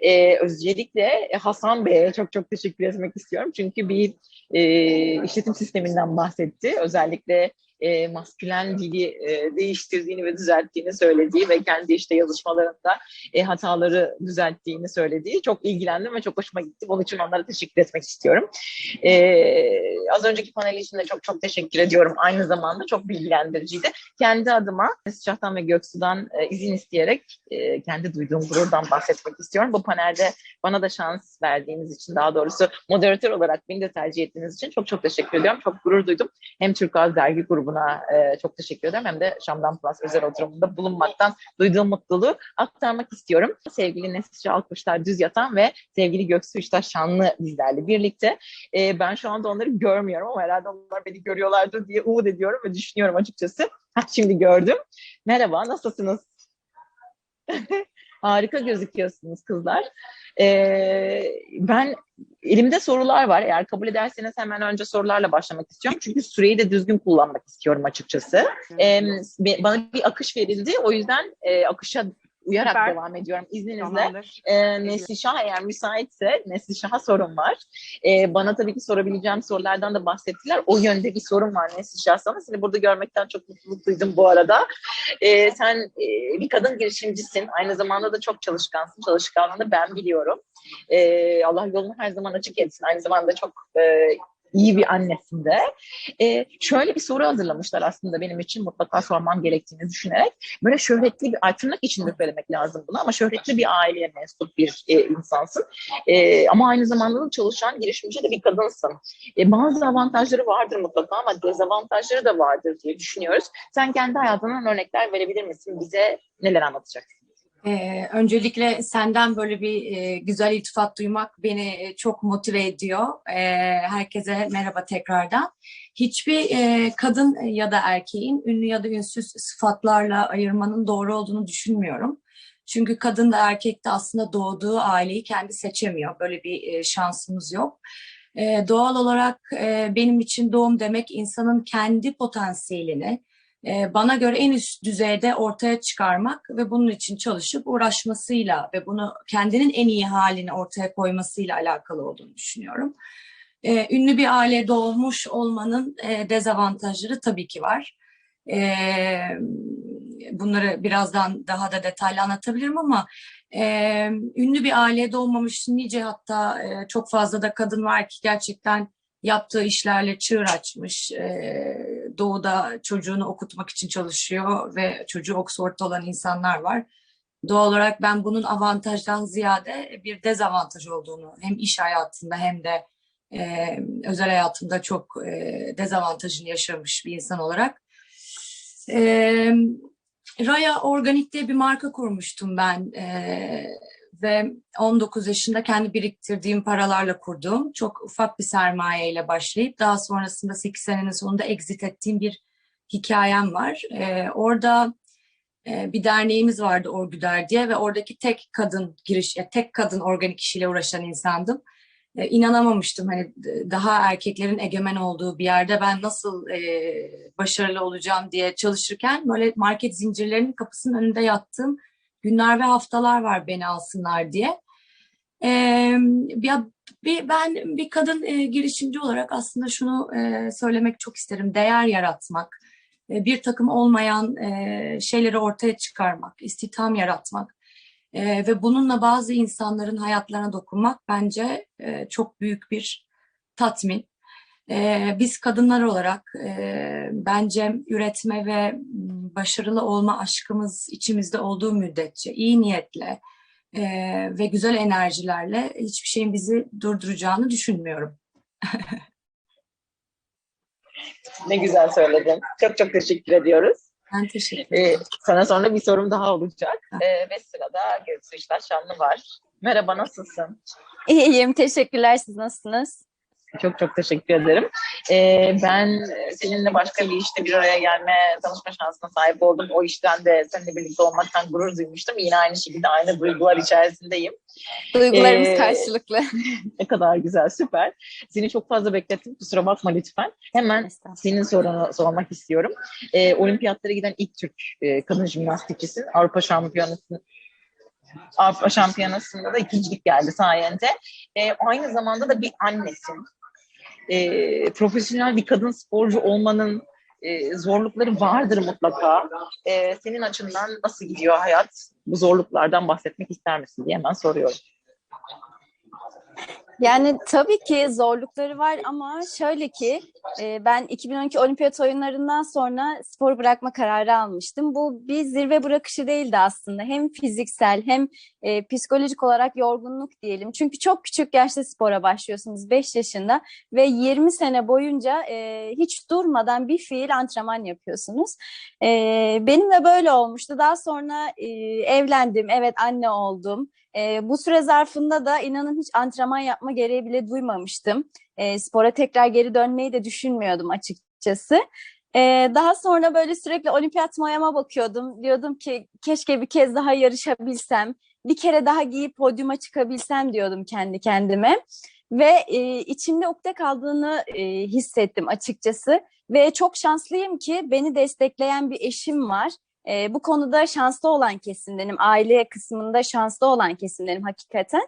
Ee, özellikle Hasan Bey'e çok çok teşekkür etmek istiyorum. Çünkü bir e, işletim sisteminden bahsetti. Özellikle e, maskülen dili e, değiştirdiğini ve düzelttiğini söylediği ve kendi işte yazışmalarında e, hataları düzelttiğini söylediği çok ilgilendim ve çok hoşuma gitti. Bunun için onlara teşekkür etmek istiyorum. E, az önceki panel için de çok çok teşekkür ediyorum. Aynı zamanda çok bilgilendiriciydi. Kendi adıma Şahtan ve Göksu'dan e, izin isteyerek e, kendi duyduğum gururdan bahsetmek istiyorum. Bu panelde bana da şans verdiğiniz için daha doğrusu moderatör olarak beni de tercih ettiğiniz için çok çok teşekkür ediyorum. Çok gurur duydum. Hem Türk Az Dergi grubuna e, çok teşekkür ederim hem de Şam'dan Plus özel oturumunda bulunmaktan duyduğum mutluluğu aktarmak istiyorum. Sevgili Nesli Alkuşlar Düz Yatan ve sevgili Göksu Üçtaş Şanlı bizlerle birlikte. E, ben şu anda onları görmüyorum ama herhalde onlar beni görüyorlardır diye umut ediyorum ve düşünüyorum açıkçası. Ha, şimdi gördüm. Merhaba, nasılsınız? Harika gözüküyorsunuz kızlar. Ee, ben elimde sorular var. Eğer kabul ederseniz hemen önce sorularla başlamak istiyorum. Çünkü süreyi de düzgün kullanmak istiyorum açıkçası. Ee, bana bir akış verildi. O yüzden e, akışa uyarak Süper. devam ediyorum izninizle. E, Neslişah eğer müsaitse Neslişah'a sorun var. E, bana tabii ki sorabileceğim sorulardan da bahsettiler. O yönde bir sorun var Neslişah sana. Seni burada görmekten çok mutluluk duydum bu arada. E, sen e, bir kadın girişimcisin. Aynı zamanda da çok çalışkansın. Çalışkanlığını ben biliyorum. E, Allah yolunu her zaman açık etsin. Aynı zamanda çok e, iyi bir annesinde. E, şöyle bir soru hazırlamışlar aslında benim için mutlaka sormam gerektiğini düşünerek. Böyle şöhretli bir, tırnak içinde söylemek lazım bunu ama şöhretli bir aileye mensup bir e, insansın. E, ama aynı zamanda da çalışan girişimci de bir kadınsın. E, bazı avantajları vardır mutlaka ama dezavantajları da vardır diye düşünüyoruz. Sen kendi hayatından örnekler verebilir misin? Bize neler anlatacaksın? Ee, öncelikle senden böyle bir e, güzel iltifat duymak beni e, çok motive ediyor. E, herkese merhaba tekrardan. Hiçbir e, kadın ya da erkeğin ünlü ya da ünsüz sıfatlarla ayırmanın doğru olduğunu düşünmüyorum. Çünkü kadın da erkek de aslında doğduğu aileyi kendi seçemiyor. Böyle bir e, şansımız yok. E, doğal olarak e, benim için doğum demek insanın kendi potansiyelini, ee, bana göre en üst düzeyde ortaya çıkarmak ve bunun için çalışıp uğraşmasıyla ve bunu kendinin en iyi halini ortaya koymasıyla alakalı olduğunu düşünüyorum. Ee, ünlü bir aile doğmuş olmanın e, dezavantajları tabii ki var. Ee, bunları birazdan daha da detaylı anlatabilirim ama ünlü bir aile doğmamış nice hatta e, çok fazla da kadın var ki gerçekten yaptığı işlerle çığır açmış. E, doğuda çocuğunu okutmak için çalışıyor ve çocuğu Oxford'da olan insanlar var. Doğal olarak ben bunun avantajdan ziyade bir dezavantaj olduğunu hem iş hayatında hem de e, özel hayatımda çok e, dezavantajını yaşamış bir insan olarak. E, Raya Organik diye bir marka kurmuştum ben. E, ve 19 yaşında kendi biriktirdiğim paralarla kurduğum çok ufak bir sermayeyle başlayıp daha sonrasında 8 senenin sonunda exit ettiğim bir hikayem var. Ee, orada e, bir derneğimiz vardı Orgüder diye ve oradaki tek kadın giriş, ya tek kadın organik işiyle uğraşan insandım. Ee, inanamamıştım hani daha erkeklerin egemen olduğu bir yerde ben nasıl e, başarılı olacağım diye çalışırken böyle market zincirlerinin kapısının önünde yattım günler ve haftalar var beni alsınlar diye. Ya bir, ben bir kadın e, girişimci olarak aslında şunu e, söylemek çok isterim. Değer yaratmak, e, bir takım olmayan şeyleri ortaya çıkarmak, istihdam yaratmak ve bununla bazı insanların hayatlarına dokunmak bence çok büyük bir tatmin. E, biz kadınlar olarak e, bence üretme ve başarılı olma aşkımız içimizde olduğu müddetçe iyi niyetle e, ve güzel enerjilerle hiçbir şeyin bizi durduracağını düşünmüyorum. ne güzel söyledin. Çok çok teşekkür ediyoruz. Ben teşekkür ederim. Ee, sana sonra bir sorum daha olacak. Ee, ve sırada Göksu İşler Şanlı var. Merhaba, nasılsın? İyiyim, teşekkürler. Siz nasılsınız? Çok çok teşekkür ederim. Ee, ben seninle başka bir işte bir araya gelme, tanışma şansına sahip oldum. O işten de seninle birlikte olmaktan gurur duymuştum. Yine aynı şekilde aynı duygular içerisindeyim. Duygularımız ee, karşılıklı. ne kadar güzel, süper. Seni çok fazla beklettim. Kusura bakma lütfen. Hemen senin sorunu sormak istiyorum. Ee, olimpiyatlara giden ilk Türk e, kadın jimnastikçisin. Avrupa şampiyonası Avrupa Şampiyonası'nda da ikincilik geldi sayende. E, aynı zamanda da bir annesin. E, profesyonel bir kadın sporcu olmanın e, zorlukları vardır mutlaka. E, senin açından nasıl gidiyor hayat? Bu zorluklardan bahsetmek ister misin diye hemen soruyorum. Yani tabii ki zorlukları var ama şöyle ki e, ben 2012 olimpiyat oyunlarından sonra spor bırakma kararı almıştım. Bu bir zirve bırakışı değildi aslında. Hem fiziksel hem e, psikolojik olarak yorgunluk diyelim. Çünkü çok küçük yaşta spora başlıyorsunuz 5 yaşında ve 20 sene boyunca e, hiç durmadan bir fiil antrenman yapıyorsunuz. Benim de böyle olmuştu. Daha sonra evlendim, evet anne oldum. E, bu süre zarfında da inanın hiç antrenman yapma gereği bile duymamıştım. E, spora tekrar geri dönmeyi de düşünmüyordum açıkçası. E, daha sonra böyle sürekli olimpiyat mayama bakıyordum. Diyordum ki keşke bir kez daha yarışabilsem, bir kere daha giyip podyuma çıkabilsem diyordum kendi kendime. Ve e, içimde ukde kaldığını e, hissettim açıkçası. Ve çok şanslıyım ki beni destekleyen bir eşim var. E, bu konuda şanslı olan kesimdenim. Aile kısmında şanslı olan kesimdenim hakikaten.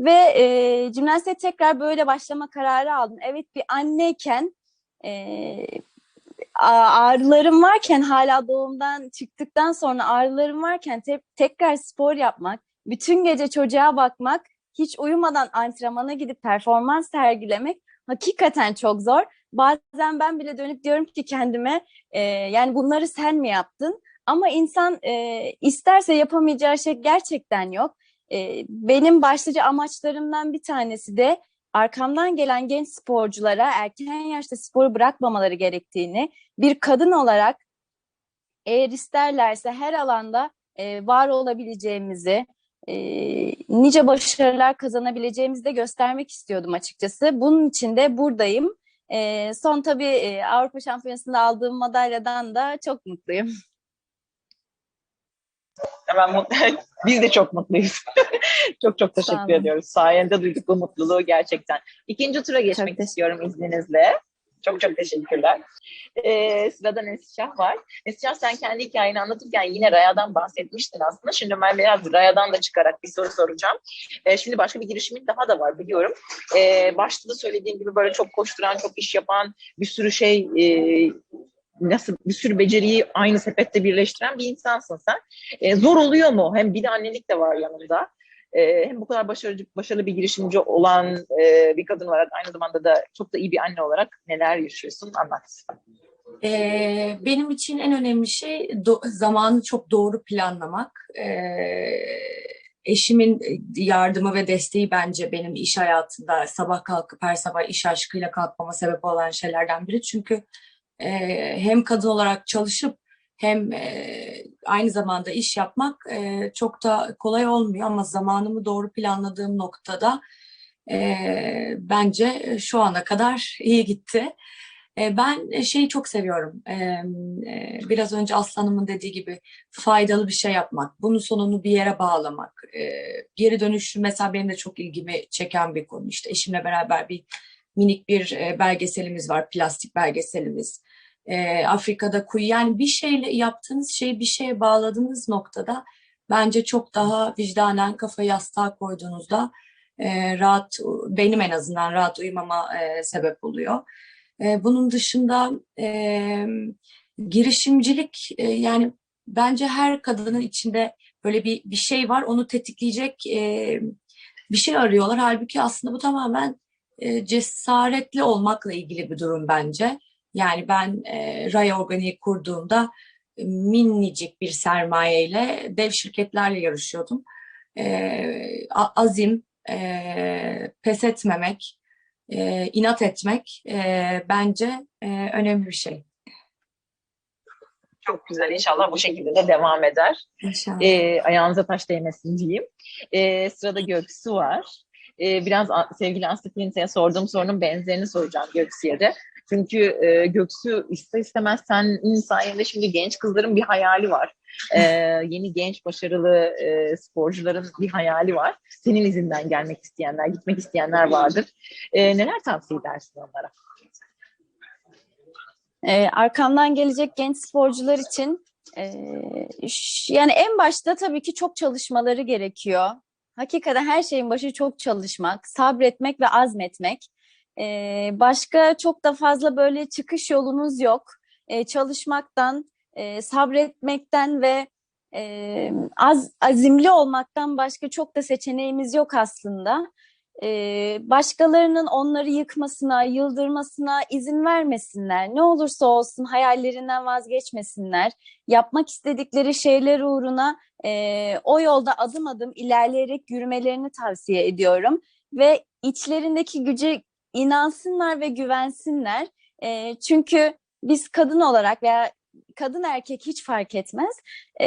Ve e, jimnastiğe tekrar böyle başlama kararı aldım. Evet bir anneyken e, ağrılarım varken hala doğumdan çıktıktan sonra ağrılarım varken te- tekrar spor yapmak, bütün gece çocuğa bakmak, hiç uyumadan antrenmana gidip performans sergilemek hakikaten çok zor. Bazen ben bile dönüp diyorum ki kendime e, yani bunları sen mi yaptın? Ama insan e, isterse yapamayacağı şey gerçekten yok. E, benim başlıca amaçlarımdan bir tanesi de arkamdan gelen genç sporculara erken yaşta sporu bırakmamaları gerektiğini, bir kadın olarak eğer isterlerse her alanda e, var olabileceğimizi, e, nice başarılar kazanabileceğimizi de göstermek istiyordum açıkçası. Bunun için de buradayım. E, son tabii e, Avrupa Şampiyonası'nda aldığım madalyadan da çok mutluyum. Hemen mutlu. Biz de çok mutluyuz. çok çok teşekkür ediyoruz. Sayende duyduk bu mutluluğu gerçekten. İkinci tura geçmek istiyorum izninizle. Çok çok teşekkürler. Ee, sırada Nesişah var. Nesişah sen kendi hikayeni anlatırken yine Raya'dan bahsetmiştin aslında. Şimdi ben biraz Raya'dan da çıkarak bir soru soracağım. Ee, şimdi başka bir girişimin daha da var biliyorum. Ee, başta da söylediğim gibi böyle çok koşturan, çok iş yapan bir sürü şey e, nasıl bir sürü beceriyi aynı sepette birleştiren bir insansın sen. E, zor oluyor mu? Hem bir de annelik de var yanında. E, hem bu kadar başarılı, başarılı bir girişimci olan e, bir kadın olarak aynı zamanda da çok da iyi bir anne olarak neler yaşıyorsun? Anlat. Ee, benim için en önemli şey do- zamanı çok doğru planlamak. Ee, eşimin yardımı ve desteği bence benim iş hayatında sabah kalkıp her sabah iş aşkıyla kalkmama sebep olan şeylerden biri. Çünkü e, hem kadın olarak çalışıp hem e, aynı zamanda iş yapmak e, çok da kolay olmuyor ama zamanımı doğru planladığım noktada e, bence şu ana kadar iyi gitti. E, ben şeyi çok seviyorum. E, e, biraz önce Aslanım'ın dediği gibi faydalı bir şey yapmak, bunun sonunu bir yere bağlamak. E, geri dönüşü mesela benim de çok ilgimi çeken bir konu. İşte eşimle beraber bir minik bir e, belgeselimiz var, plastik belgeselimiz e, Afrika'da kuyu. Yani bir şeyle yaptığınız şeyi bir şeye bağladığınız noktada bence çok daha vicdanen kafa yastığa koyduğunuzda e, rahat, benim en azından rahat uyumama e, sebep oluyor. E, bunun dışında e, girişimcilik e, yani bence her kadının içinde böyle bir bir şey var onu tetikleyecek e, bir şey arıyorlar. Halbuki aslında bu tamamen e, cesaretli olmakla ilgili bir durum bence. Yani ben e, Raya Organik'i kurduğumda e, minicik bir sermayeyle dev şirketlerle yarışıyordum. E, azim, e, pes etmemek, e, inat etmek e, bence e, önemli bir şey. Çok güzel. İnşallah bu şekilde de devam eder. İnşallah. E, ayağınıza taş değmesin diyeyim. E, sırada Göksu var. E, biraz sevgili Aslı sorduğum sorunun benzerini soracağım Göksu'ya da. Çünkü e, Göksu ister istemez senin sayende şimdi genç kızların bir hayali var. E, yeni genç başarılı e, sporcuların bir hayali var. Senin izinden gelmek isteyenler, gitmek isteyenler vardır. E, neler tavsiye edersin onlara? E, arkamdan gelecek genç sporcular için ş- yani en başta tabii ki çok çalışmaları gerekiyor. Hakikaten her şeyin başı çok çalışmak, sabretmek ve azmetmek. Ee, başka çok da fazla böyle çıkış yolunuz yok. Ee, çalışmaktan, e, sabretmekten ve e, az azimli olmaktan başka çok da seçeneğimiz yok aslında. Ee, başkalarının onları yıkmasına, yıldırmasına izin vermesinler. Ne olursa olsun hayallerinden vazgeçmesinler. Yapmak istedikleri şeyler uğruna e, o yolda adım adım ilerleyerek yürümelerini tavsiye ediyorum. Ve içlerindeki güce inansınlar ve güvensinler. E, çünkü biz kadın olarak veya kadın erkek hiç fark etmez. E,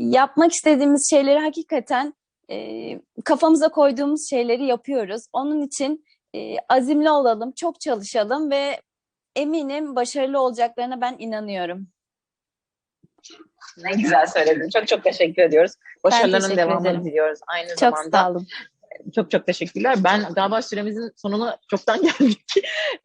yapmak istediğimiz şeyleri hakikaten e, kafamıza koyduğumuz şeyleri yapıyoruz. Onun için e, azimli olalım, çok çalışalım ve eminim başarılı olacaklarına ben inanıyorum. Ne güzel söyledin. Çok çok teşekkür ediyoruz. Başarıların teşekkür devamını ederim. diliyoruz. Aynı Çok zamanda sağ olun. Çok çok teşekkürler. Ben galiba süremizin sonuna çoktan geldik.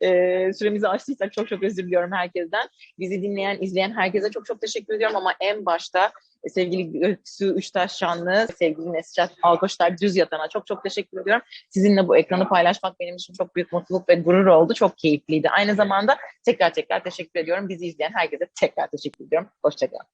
Ee, süremizi aştıysak çok çok özür diliyorum herkesten. Bizi dinleyen, izleyen herkese çok çok teşekkür ediyorum ama en başta e, sevgili Göksu Üçtaş Şanlı, sevgili Nescat Alkoşlar Düz Yatan'a çok çok teşekkür ediyorum. Sizinle bu ekranı paylaşmak benim için çok büyük mutluluk ve gurur oldu. Çok keyifliydi. Aynı zamanda tekrar tekrar teşekkür ediyorum. Bizi izleyen herkese tekrar teşekkür ediyorum. Hoşçakalın.